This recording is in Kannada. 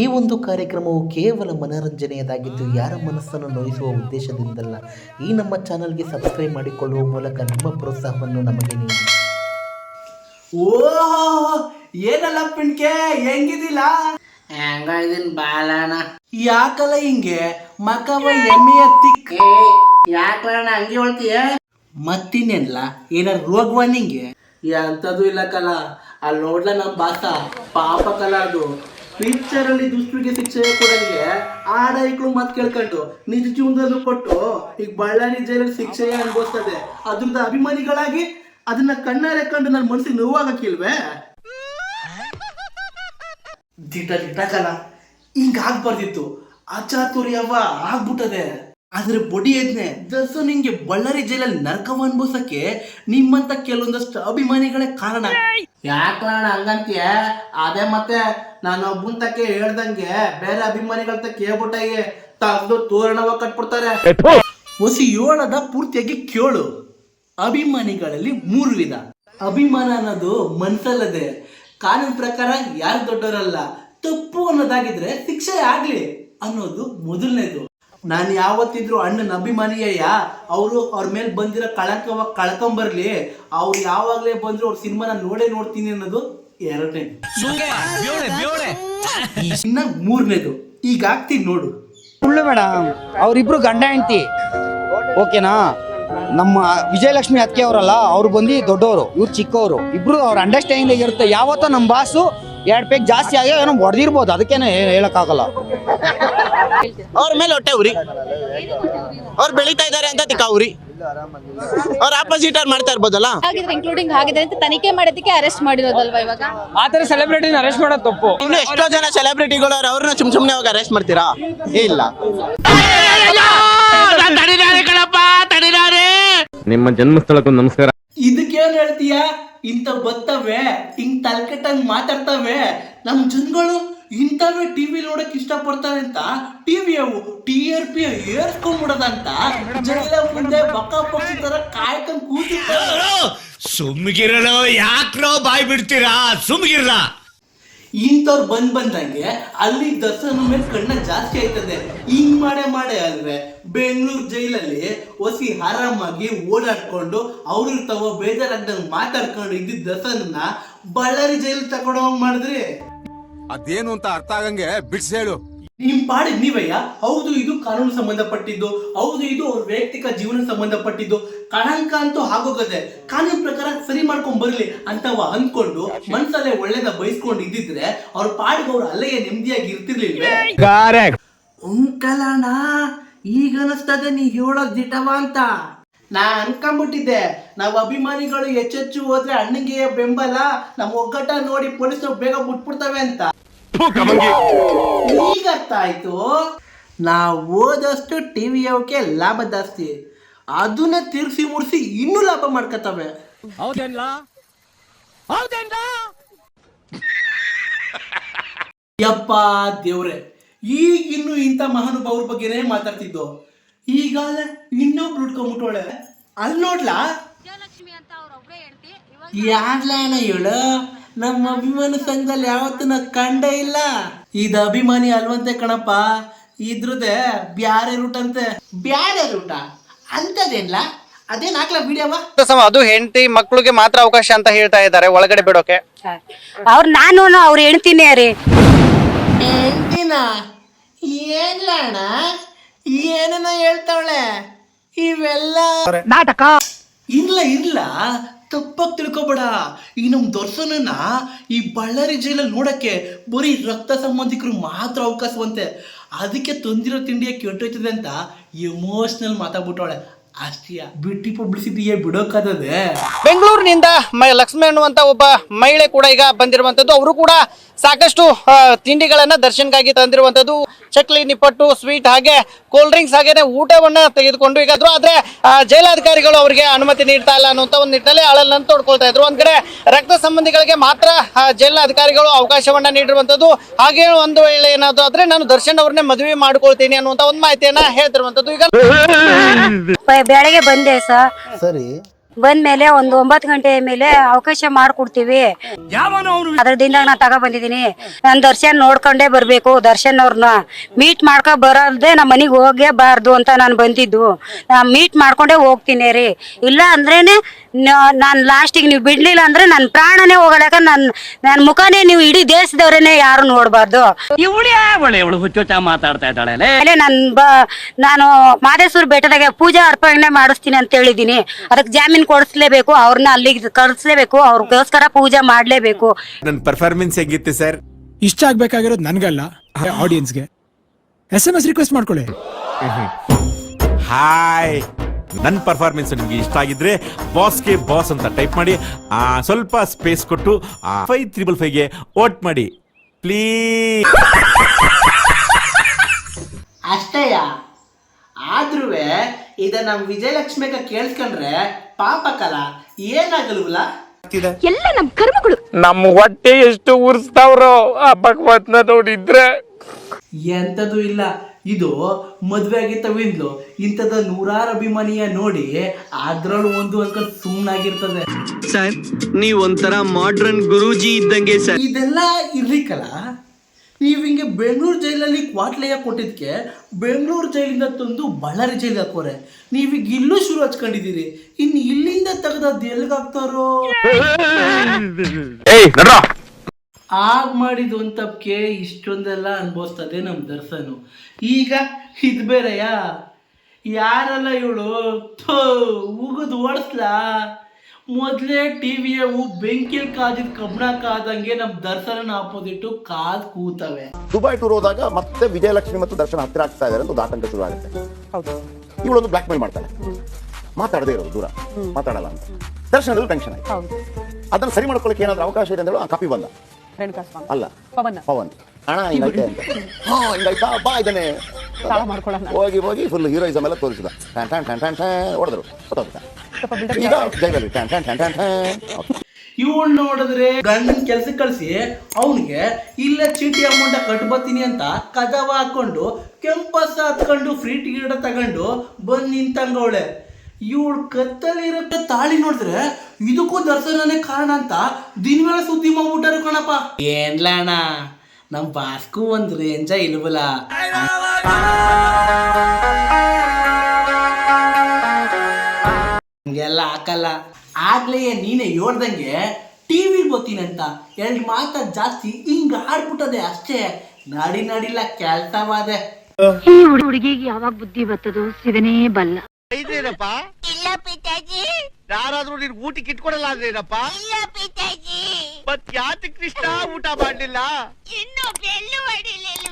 ಈ ಒಂದು ಕಾರ್ಯಕ್ರಮವು ಕೇವಲ ಮನರಂಜನೆಯದಾಗಿದ್ದು ಯಾರ ಮನಸ್ಸನ್ನು ನೋಯಿಸುವ ಉದ್ದೇಶದಿಂದಲ್ಲ. ಈ ನಮ್ಮ ಚಾನಲ್ಗೆ ಸಬ್ಸ್ಕ್ರೈಬ್ ಮಾಡಿಕೊಳ್ಳುವ ಮೂಲಕ ನಿಮ್ಮ ಪ್ರೋತ್ಸಾಹವನ್ನು ನಮಗೆ ನೀಡಿ. ಓ ಏನಲ್ಲ ಪಿಣ್ಕೆ? ಹೆಂಗಿದಿಲ್ಲ ಹೆಂಗಿದ್ದೀನಿ ಇದೀನ್ ಬಾಲಣ್ಣ? ಯಾಕಲ್ಲ ಹಿಂಗೆ? ಮಕವ ಎಮ್ಮೆಯ ತಿಕ್ಕ ಯಾಕಲಣ್ಣ ಹಂಗೆ ಹೇಳ್ತೀಯ? ಮತ್ತಿನ್ನೆಲ್ಲ ಏನಾರ ರೋಗವ ನಿಂಗೆ? ಎಂಥದ್ದು ಇಲ್ಲ ಕಲ. ಅಲ್ಲಿ ನೋಡ್ಲ ನಮ್ಮ ಬಾಸ. ಪಾಪ ಕಲ ಅದು. ಪಿಕ್ಚರ್ ಅಲ್ಲಿ ದುಷ್ಟರಿಗೆ ಶಿಕ್ಷೆ ಕೊಡೋರಿಗೆ ಆಡೈಕ್ಳು ಮಾತು ಕೇಳ್ಕೊಂಡು, ನಿಜ ಜೀವನದಲ್ಲೂ ಕೊಟ್ಟು ಈಗ ಬಳ್ಳಾರಿ ಜೈಲಲ್ಲಿ ಶಿಕ್ಷೆ ಅನುಭವಿಸ್ತದೆ. ಅದ್ರದ್ದು ಅಭಿಮಾನಿಗಳಾಗಿ ಅದನ್ನ ಕಣ್ಣಾರೆ ಕಂಡು ನನ್ನ ಮನಸ್ಸಿಗೆ ನೋವಾಗಕ್ಕಿಲ್ವೇ? ದಿಟ ದಿಟ ಕಲ. ಹಿಂಗ ಆಗ್ಬಾರ್ದಿತ್ತು. ಅಚಾತುರ್ಯವ ಆಗ್ಬಿಟ್ಟದೆ. ಆದ್ರೆ ಬೊಡಿ ಯಜ್ಞೆ ದರ್ಸು ನಿಂಗೆ ಬಳ್ಳಾರಿ ಜೈಲಲ್ಲಿ ನರಕವ ಅನ್ಭವಿಸಕ್ಕೆ ನಿಮ್ಮಂತ ಕೆಲವೊಂದಷ್ಟು ಅಭಿಮಾನಿಗಳೇ ಕಾರಣ. ಯಾಕಣ್ಣ ಹಂಗಂತೀಯ? ಅದೇ ಮತ್ತೆ ನಾನು ಬುಂತಕ್ಕೆ ಹೇಳ್ದಂಗೆ ಬೇರೆ ಅಭಿಮಾನಿಗಳ ತಕ್ಕ ಕೇಳ್ಬಿಟ್ಟಾಗೆ ತೆಗ್ದು ತೋರಣವ ಕಟ್ಬಿಡ್ತಾರೆ. ಹೊಸಿ ಏಳದ ಪೂರ್ತಿಯಾಗಿ ಕೇಳು. ಅಭಿಮಾನಿಗಳಲ್ಲಿ ಮೂರು ವಿಧ. ಅಭಿಮಾನ ಅನ್ನೋದು ಮನ್ಸಲ್ಲದೆ, ಕಾನೂನು ಪ್ರಕಾರ ಯಾರು ದೊಡ್ಡವರಲ್ಲ, ತಪ್ಪು ಅನ್ನೋದಾಗಿದ್ರೆ ಶಿಕ್ಷೆ ಆಗ್ಲಿ ಅನ್ನೋದು ಮೊದಲನೇದು. ನಾನು ಯಾವತ್ತಿದ್ರು ಅಣ್ಣನ ಅಭಿಮಾನಿಯಯ್ಯ ಅವರು ಅವ್ರ ಮೇಲೆ ಬಂದಿರೋ ಕಳಂಕವ ಕಳ್ಕೊಂಬರ್ಲಿ ಅವ್ರು ಯಾವಾಗಲೇ ಬಂದ್ರು ಅವ್ರ ಸಿನಿಮಾನ ನೋಡೇ ನೋಡ್ತೀನಿ ಅನ್ನೋದು ಎರಡನೇದು. ಇನ್ನ ಮೂರನೇದು. ಈಗ ಆಗ್ತೀನಿ ನೋಡು. ಸುಳ್ಳು ಮೇಡಮ್ ಅವರಿಬ್ರು ಗಂಡ ಹೆಂಡತಿ. ಓಕೆನಾ? ನಮ್ಮ ವಿಜಯಲಕ್ಷ್ಮಿ ಅತ್ತಿಗೆ ಅವರಲ್ಲ ಅವ್ರು ಬಂದು ದೊಡ್ಡವರು ಇವ್ರು ಚಿಕ್ಕವರು. ಇಬ್ರು ಅವ್ರ ಅಂಡರ್ಸ್ಟ್ಯಾಂಡಿಂಗ್ ಇರುತ್ತೆ. ಯಾವತ್ತೋ ನಮ್ಮ ಬಾಸು ಎರಡು ಪೇಕ್ ಜಾಸ್ತಿ ಆಗಿ ಏನೋ ಹೊಡೆದಿರ್ಬೋದು. ಅದಕ್ಕೇನೆ ಹೇಳಕ್ಕಾಗಲ್ಲ ಅವ್ರ ಮೇಲೆ ಹೊಟ್ಟೆ ಉರಿ. ಅವ್ರು ಬೆಳೀತಾ ಇದ್ದಾರೆ ಅಂತ ತಿಕ್ಕ ಉರಿ. ಅವ್ರ ಆಪೋಸಿಟ್ ಅವ್ರು ಮಾಡ್ತಾ ಇರ್ಬೋದಲ್ಲ? ಇನ್ಕ್ಲೂಡಿಂಗ್ ಆಗಿದೆ ಅಂತ ತನಿಖೆ ಮಾಡೋದಕ್ಕೆ ಅರೆಸ್ಟ್ ಮಾಡಿರೋದಲ್ವಾ ಇವಾಗ? ಆತರ ಥರ ಸೆಲೆಬ್ರಿಟಿನ ಅರೆಸ್ಟ್ ಮಾಡೋದು ತಪ್ಪು. ಇನ್ನು ಎಷ್ಟೋ ಜನ ಸೆಲೆಬ್ರಿಟಿಗಳು ಅವ್ರು ಅವ್ರನ್ನ ಸುಮ್ ಸುಮ್ನೆ ಹೋಗಿ ಅರೆಸ್ಟ್ ಮಾಡ್ತೀರಾ? ಇಲ್ಲ. ನಿಮ್ಮ ಜನ್ಮಸ್ಥಳಕ್ಕೂ ನಮಸ್ಕಾರ. ಇದಕ್ಕೇನ್ ಹೇಳ್ತೀಯ? ಇಂತ ಬತ್ತವೆ ಹಿಂಗ್ ತಲ್ಕಟ್ಟಂಗ್ ಮಾತಾಡ್ತಾವೆ. ನಮ್ ಜನಗಳು ಇಂಥವೇ ಟಿವಿ ನೋಡಕ್ ಇಷ್ಟಪಡ್ತಾರೆ ಅಂತ ಟಿವಿ ಅವು ಟಿ ಆರ್ ಪಿ ಏರ್ಸ್ಕೊಂಡ್ಬಿಡದಂತ ಜೈಲ ಮುಂದೆ ಬಕ್ಕ ಪಕ್ಷಿ ತರ ಕಾಯ್ಕೊಂಡ್ ಕೂತಿರ್ತಾರೆ. ಸುಮ್ಗಿರಲು ಯಾಕ್ರೋ ಬಾಯ್ ಬಿಡ್ತೀರಾ? ಸುಮ್ಗಿರ್ಲ? ಇಂಥವ್ರು ಬಂದ್ ಬಂದಂಗೆ ಅಲ್ಲಿ ದರ್ಶನ ಮೇಲೆ ಕಣ್ಣ ಜಾಸ್ತಿ ಆಯ್ತದೆ. ಹಿಂಗ್ ಮಾಡೇ ಮಾಡೇ ಅಲ್ವೇ ಬೆಂಗಳೂರು ಜೈಲಲ್ಲಿ ಹೊಸಿ ಆರಾಮಾಗಿ ಓಡಾಡ್ಕೊಂಡು ಅವ್ರು ತಗೋ ಬೇಜಾರಾಗ್ದಂಗೆ ಮಾತಾಡ್ಕೊಂಡು ಇದ್ದಿದ್ದ ದರ್ಶನ ಬಳ್ಳಾರಿ ಜೈಲ್ ತಗೊಂಡೋಗ್ ಮಾಡಿದ್ರಿ. ಅದೇನು ಅಂತ ಅರ್ಥ ಆಗಂಗೆ ಬಿಡ್ಸ್ ಹೇಳು. ನಿಮ್ ಪಾಡಿಗೆ ನೀವಯ್ಯ ಹೌದು ಇದು ಕಾನೂನು ಸಂಬಂಧಪಟ್ಟಿದ್ದು ಹೌದು ಇದು ಅವ್ರ ವೈಯಕ್ತಿಕ ಜೀವನ ಸಂಬಂಧಪಟ್ಟಿದ್ದು. ಕಳಂಕ ಅಂತೂ ಆಗೋಗದೆ ಕಾನೂನು ಪ್ರಕಾರ ಸರಿ ಮಾಡ್ಕೊಂಡ್ ಬರ್ಲಿ ಅಂತವ ಅಂದ್ಕೊಂಡು ಮನ್ಸಲ್ಲೇ ಒಳ್ಳೇದ ಬಯಸ್ಕೊಂಡು ಇದ್ದಿದ್ರೆ ಅವ್ರ ಪಾಡಿಗೆ ಅವ್ರು ಅಲ್ಲೇ ನೆಮ್ಮದಿಯಾಗಿ ಇರ್ತಿರ್ಲಿಲ್ವೇ? ಉಂಕಲಣ ಈಗ ಅನಿಸ್ತದೆ ನೀ ಹೇಳೋದ್ ದಿಟವ ಅಂತ. ನಾ ಅನ್ಕೊಂಬಿಟ್ಟಿದ್ದೆ ನಾವು ಅಭಿಮಾನಿಗಳು ಹೆಚ್ಚೆಚ್ಚು ಹೋದ್ರೆ ಅಣ್ಣಂಗೆ ಬೆಂಬಲ ನಮ್ಮ ಒಗ್ಗಟ್ಟ ನೋಡಿ ಪೊಲೀಸರು ಬೇಗ ಬಿಟ್ಬಿಡ್ತವೆ ಅಂತ. ಈಗ ಅರ್ಥ ಆಯ್ತು ನಾವು ಓದಷ್ಟು ಟಿವಿ ಅವಕ್ಕೆ ಲಾಭ ಜಾಸ್ತಿ. ಅದನ್ನ ತಿರ್ಸಿ ಮುರ್ಸಿ ಇನ್ನೂ ಲಾಭ ಮಾಡ್ಕತ್ತವೆ. ಯಪ್ಪ ದೇವ್ರೆ ಈಗ ಇನ್ನು ಇಂಥ ಮಹಾನುಭಾವ್ರ ಬಗ್ಗೆನೇ ಮಾತಾಡ್ತಿದ್ದು? ಈಗ ಇನ್ನೊಬ್ರು ಹುಡ್ಕೊಂಬಿಟ್ಟೋಳೆ ಅಲ್ಲಿ ನೋಡ್ಲಾ? ಯಾರ್ಲಾನ ಹೇಳು ನಮ್ಮ ಅಭಿಮಾನ ಸಂಘದಲ್ಲಿ ಯಾವತ್ತೂ ನಾ ಕಂಡೇ ಇಲ್ಲ. ಇದು ಅಭಿಮಾನಿ ಅಲ್ವಂತೆ ಕಣಪ್ಪ. ಇದ್ರದೆ ಬ್ಯಾರೆ ರೂಟ್ ಅಂತೆ. ಬ್ಯಾರೆ ರೂಟ? ಅಂತದೇನ್ಲ? ಅದೇನ್ ಹಾಕ್ಲಾ ವಿಡಿಯೋವ ಅದು ಹೆಂಡತಿ ಮಕ್ಕಳಿಗೆ ಮಾತ್ರ ಅವಕಾಶ ಅಂತ ಹೇಳ್ತಾ ಇದ್ದಾರೆ. ಒಳಗಡೆ ಬಿಡೋಕೆ. ಅವ್ರು ನಾನು ಅವ್ರ ಹೇಳ್ತೀನಿ ರೀ. ಏನ್ಲ ಅಣ್ಣ? ಏನನ್ನ ಹೇಳ್ತಾವಳೆ? ಇವೆಲ್ಲ ನಾಟಕ. ಇಲ್ಲ ಇಲ್ಲ ತಪ್ಪಾಗಿ ತಿಳ್ಕೊಬೇಡ. ಈ ನಮ್ಮ ದರ್ಶನನ ಈ ಬಳ್ಳಾರಿ ಜೈಲಲ್ಲಿ ನೋಡೋಕ್ಕೆ ಬರೀ ರಕ್ತ ಸಂಬಂಧಿಕರು ಮಾತ್ರ ಅವಕಾಶವಂತೆ. ಅದಕ್ಕೆ ತಂದಿರೋ ತಿಂಡಿಯ ಕೆಟ್ಟೋಯ್ತದೆ ಅಂತ ಎಮೋಷನಲ್ ಮಾತಾಡ್ಬಿಟ್ಟವಳೆ. ಅಷ್ಟೇ. ಬಿಟ್ಟಿ ಪಬ್ಲಿಸಿಟಿಗೆ ಬಿಡೋಕ್ಕಾದದೆ ಬೆಂಗಳೂರಿನಿಂದ ಮ- ಲಕ್ಷ್ಮಿ ಅನ್ನುವಂತ ಒಬ್ಬ ಮಹಿಳೆ ಕೂಡ ಈಗ ಬಂದಿರುವಂತದ್ದು. ಅವರು ಕೂಡ ಸಾಕಷ್ಟು ತಿಂಡಿಗಳನ್ನ ದರ್ಶನ್ಗಾಗಿ ತಂದಿರುವಂತದ್ದು ಚಕ್ಲಿ ನಿಪ್ಪಟ್ಟು ಸ್ವೀಟ್ ಹಾಗೆ ಕೋಲ್ಡ್ ಡ್ರಿಂಕ್ಸ್ ಹಾಗೇನೆ ಊಟವನ್ನ ತೆಗೆದುಕೊಂಡು ಈಗ ಆದ್ರು ಜೈಲಾಧಿಕಾರಿಗಳು ಅವರಿಗೆ ಅನುಮತಿ ನೀಡ್ತಾ ಇಲ್ಲ ಅನ್ನುವಂತ ಒಂದು ನಿಟ್ಟಿನಲ್ಲಿ ಅಳಲನ್ನು ತೋಡ್ಕೊಳ್ತಾ ಇದ್ರು. ಒಂದ್ ಕಡೆ ರಕ್ತ ಸಂಬಂಧಿಗಳಿಗೆ ಮಾತ್ರ ಜೈಲಾಧಿಕಾರಿಗಳು ಅವಕಾಶವನ್ನ ನೀಡಿರುವಂತದ್ದು ಹಾಗೆ ಒಂದು ವೇಳೆ ಏನಾದ್ರು ಆದ್ರೆ ನಾನು ದರ್ಶನ್ ಅವ್ರನ್ನೇ ಮದುವೆ ಮಾಡ್ಕೊಳ್ತೀನಿ ಅನ್ನುವಂತ ಒಂದು ಮಾಹಿತಿಯನ್ನ ಹೇಳ್ತಿರುವಂತದ್ದು. ಈಗ ಬೆಳಗ್ಗೆ ಬಂದೆ ಸರ್. ಸರಿ. ಬಂದ್ಮೇಲೆ ಒಂದು ಒಂಬತ್ತು ಗಂಟೆ ಮೇಲೆ ಅವಕಾಶ ಮಾಡ್ಕೊಡ್ತೀವಿ. ಅದ್ರದಿಂದ ನಾ ತಗೋ ಬಂದಿದ್ದೀನಿ. ನಾನು ದರ್ಶನ್ ನೋಡ್ಕೊಂಡೇ ಬರಬೇಕು ದರ್ಶನ್ ಅವ್ರನ್ನ ಮೀಟ್ ಮಾಡ್ಕೊ ಬರೋದೇ ನಮ್ಮ ಮನೆಗೆ ಹೋಗೇಬಾರ್ದು ಅಂತ ನಾನು ಬಂದಿದ್ದು. ನಾ ಮೀಟ್ ಮಾಡ್ಕೊಂಡೇ ಹೋಗ್ತೀನಿ ರೀ. ಇಲ್ಲ ಅಂದ್ರೇನೆ ನಾನು ಲಾಸ್ಟಿಗೆ ನೀವು ಬಿಡ್ಲಿಲ್ಲ ಅಂದ್ರೆ ನನ್ನ ಪ್ರಾಣನೇ ಹೋಗಲಕ ನನ್ನ ನನ್ನ ಮುಖನೇ ನೀವು ಇಡೀ ದೇಶದವ್ರನ್ನೇ ಯಾರು ನೋಡಬಾರ್ದು. ಆಮೇಲೆ ನಾನು ನಾನು ಮಾದೇಶ್ವರ ಬೆಟ್ಟದಾಗ ಪೂಜಾ ಅರ್ಪಣೆ ಮಾಡಿಸ್ತೀನಿ ಅಂತ ಹೇಳಿದೀನಿ ಅದಕ್ಕೆ ಜಾಮೀನ್ ಕೊಡಿಸ್ಲೇಬೇಕು ಅವ್ರನ್ನ ಅಲ್ಲಿಗೆ ಕಳಿಸ್ಲೇಬೇಕು ಅವ್ರಿಗೋಸ್ಕರ ಪೂಜೆ ಮಾಡ್ಲೇಬೇಕು. ನನ್ನ ಪರ್ಫಾರ್ಮೆನ್ಸ್ ಹೆಂಗಿತ್ತು ಸರ್? ಇಷ್ಟ ಆಗ್ಬೇಕಾಗಿರೋದು ನನ್ಗಲ್ಲ ಆಡಿಯನ್ಸ್ಗೆ ಎಸ್ ಎಂ ಎಸ್ ರಿಕ್ವೆಸ್ಟ್ ಮಾಡ್ಕೊಳ್ಳಿ. ಹಾಯ್ ನನ್ನ ಪರ್ಫಾರ್ಮೆನ್ಸ್ ನಿಮಗೆ ಇಷ್ಟ ಆಗಿದ್ರೆ ಬಾಸ್ಗೆ ಬಾಸ್ ಅಂತ ಟೈಪ್ ಮಾಡಿ ಆ, ಸ್ವಲ್ಪ ಸ್ಪೇಸ್ ಕೊಟ್ಟು ಫೈವ್ ತ್ರಿಬಲ್ ಫೈವ್ಗೆ ವೋಟ್ ಮಾಡಿ. ಪ್ಲೀಸ್ ಅಷ್ಟೇಯ? ಆದ್ರೂ ಇದ ನಮ್ ವಿಜಯಲಕ್ಷ್ಮಿಗ ಕೇಳ್ಕೊಂಡ್ರೆ ಪಾಪಕಲ ಏನಾಗಲ್ವಲ್ಲ ಎಲ್ಲ ನಮ್ ಕರ್ಮಗಳು. ನಮ್ಮ ಹೊಟ್ಟೆ ಎಷ್ಟು ಉರ್ಸ್ತಾವ್ರೋ ಆ ಭಗವತ್ನ ನೋಡಿದ್ರೆ. ಎಂಥದ್ದು ಇಲ್ಲ. ಇದು ಮದ್ವೆ ಆಗಿತ್ತವಿಂದ್ಲು ಇಂಥದ ನೂರಾರು ಅಭಿಮಾನಿಯ ನೋಡಿ ಅದ್ರಲ್ಲೂ ಒಂದು ಅನ್ಕೊಂಡು ಸುಮ್ಮನಾಗಿರ್ತದೆ ಸರ್ ನೀವ್ ಒಂಥರ ಮಾಡ್ರನ್ ಗುರೂಜಿ ಇದ್ದಂಗೆ ಸರ್. ಇದೆಲ್ಲ ಇರ್ಲಿಕ್ಕಲ್ಲ? ನೀವು ಹಿಂಗೆ ಬೆಂಗಳೂರು ಜೈಲಲ್ಲಿ ಕ್ವಾಟ್ಲೆಯ ಕೊಟ್ಟಿದ್ದಕ್ಕೆ ಬೆಂಗಳೂರು ಜೈಲಿಂದ ತಂದು ಬಳ್ಳಾರಿ ಜೈಲಿಗೆ ಹಾಕೋರೆ ನೀವೀಗ ಇಲ್ಲೂ ಶುರು ಹಚ್ಕೊಂಡಿದ್ದೀರಿ. ಇನ್ನು ಇಲ್ಲಿಂದ ತೆಗೆದದ್ದು ಎಲ್ಲಿಗಾಗ್ತಾರೋ ಆಗ ಮಾಡಿದ ಒಂದು ತಪ್ಪಿಗೆ ಇಷ್ಟೊಂದೆಲ್ಲ ಅನುಭವಿಸ್ತದೆ ನಮ್ಮ ದರ್ಶನು. ಈಗ ಇದು ಬೇರೆಯಾ? ಯಾರಲ್ಲ ಇವಳು? ಥೋ ಉಗಿದು ಓಡಿಸ್ಲಾ? ಮೊದಲೇ ಟಿವಿಯ ವಿಯವು ಬೆಂಕಿಲ್ ಕಾದಿದ್ ಕಬ್ಬಣ ಕಾದಂಗೆ ನಮ್ಮ ದರ್ಶನ ಆಪೋಸಿಟ್ ಕಾದ್ ಕೂತವೆ. ದುಬೈ ಟೂರ್ ಹೋದಾಗ ಮತ್ತೆ ವಿಜಯಲಕ್ಷ್ಮಿ ಮತ್ತು ದರ್ಶನ ಹತ್ತಿರ ಆಗ್ತಾ ಇದ್ದಾರೆ ಅಂತ ಒಂದು ಆತಂಕ ಶುರು ಆಗುತ್ತೆ. ಇವಳೊಂದು ಬ್ಲಾಕ್ ಮೇಲ್ ಮಾಡ್ತಾಳೆ. ಮಾತಾಡದೇ ಇರೋದು ದೂರ. ಮಾತಾಡಲ್ಲ ಅಂತ. ದರ್ಶನದಲ್ಲಿ ಟೆನ್ಷನ್ ಆಯ್ತು. ಅದನ್ನ ಸರಿ ಮಾಡ್ಕೊಳ್ಳೋಕೆ ಏನಾದ್ರೂ ಅವಕಾಶ ಇದೆ ಅಂತ ಹೇಳಿ ಆ ಕಾಪಿ ಬಂದ. ಅಲ್ಲ. ಪವನ್. ಹಣ ಹಿಂಗೈತೆ ಅಂತ ಹಾ ಹಿಂಗಾಯ್ತಾ? ಬಾ ಇದನ್ನೇ. ಹೋಗಿ ಹೋಗಿ ಫುಲ್ ಹೀರೋಯಿಸಮ್ ಎಲ್ಲ ತೋರಿಸಿದ. ಟ್ಯಾನ್ ಟ್ಯಾನ್ ಟ್ಯಾನ್ ಟ್ಯಾನ್ ಟ್ಯಾನ್ ಹೊಡೆದ್ರು. ಇವಳು ನೋಡಿದ್ರೆ ಗಂಡನ ಕೆಲ್ಸಕ್ಕೆ ಕಳಿಸಿ ಅವನಿಗೆ ಇಲ್ಲ ಚೀಟಿ ಅಮೌಂಟ್ ಕಟ್ಬತ್ತೀನಿ ಅಂತ ಕದವ ಹಾಕೊಂಡು ಕೆಂಪಸ್ ಹತ್ಕೊಂಡು ಫ್ರೀ ಟಿಕೆಟ್ ತಗೊಂಡು ಬಂದು ನಿಂತಂಗವಳೆ ಇವಳು ಕತ್ತಲಿರುತ್ತೆ ತಾಳಿ ನೋಡಿದ್ರೆ ಇದಕ್ಕೂ ದರ್ಶನನೇ ಕಾರಣ ಅಂತ ದಿನವೇಳ ಸುದ್ದಿ ಮಾಡ್ಬಿಟ್ಟಾರ ಕಣಪ್ಪ. ಏನ್ಲಣ್ಣ ನಮ್ಮ ನಮ್ ಬಾಸ್ಕು ಒಂದ್ ರೇಂಜ ಇಲ್ವಲ್ಲ? ಹಂಗೆಲ್ಲ ಹಾಕಲ್ಲ. ಆಗ್ಲೇ ನೀನೆ ಹೇಳ್ದಂಗೆ ಟಿವಿ ವಿ ಅಂತ ಎರಡು ಮಾತ ಜಾಸ್ತಿ ಹಿಂಗ ಆಡ್ಬಿಟ್ಟದೆ ಅಷ್ಟೇ. ನಾಡಿ ನಾಡಿಲ್ಲ ಕೆಲ್ಸವಾದೆ ಈ ಹುಡುಗಿಗೆ ಯಾವಾಗ ಬುದ್ಧಿ ಬರ್ತದೋ ಸಿಗನೇ ಬಲ್ಲ. ಇಲ್ಲ ಪಿತಾಜಿ. ಯಾರಾದ್ರೂ ನೀನ್ ಊಟಕ್ಕೆ ಇಟ್ಕೊಡಲ್ಲ ಅಂದ್ರೇನಪ್ಪ ಇಲ್ಲ ಪಿತಾಜಿ. ಮತ್ ಯಾತಕ್ ಕೃಷ್ಣ ಊಟ ಮಾಡ್ಲಿಲ್ಲ? ಇನ್ನು ಬೆಲ್ಲು ಹೊಡಿಲಿಲ್ಲ